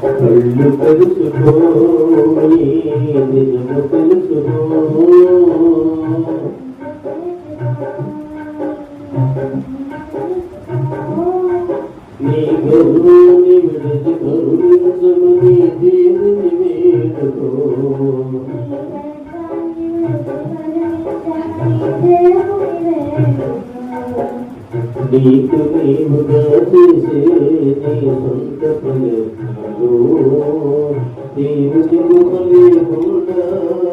కళ్ళు తెలుసుకో నిజము తెలుసుకో నీ గౌరవాన్ని విడిచి కరుణించమని దేవుని వేడుకో నీకు నీవుగా చేసే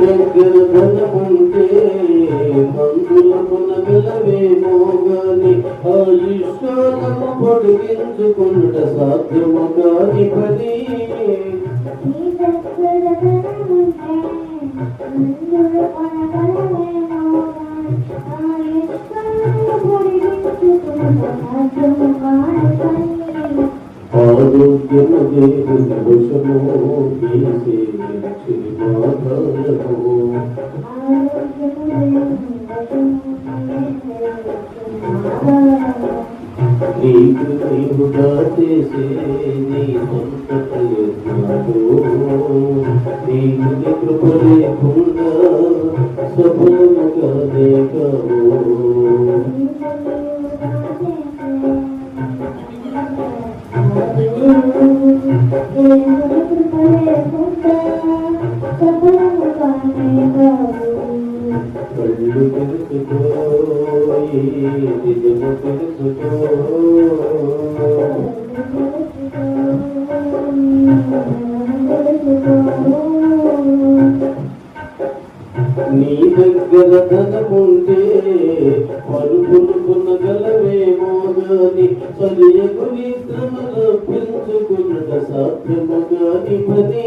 దగ్గర ధనముంటే మందుల కొనగలవేమో ఆయుష్కాలము పొడిగించుకుంట సాధ్యము కాని పని నీకు నీవుగా చేసే నీ సొంత ప్రయత్నాలు నీకు నీ కృప లేకుండా సఫలముగా తెలుసుకోయి నిజము నీ దగ్గర ధనముంటే పరుపులు కొనగలవేమో గాని చలియకు నిద్రమల పెంచుకున్నట సాధ్యము గాని పని.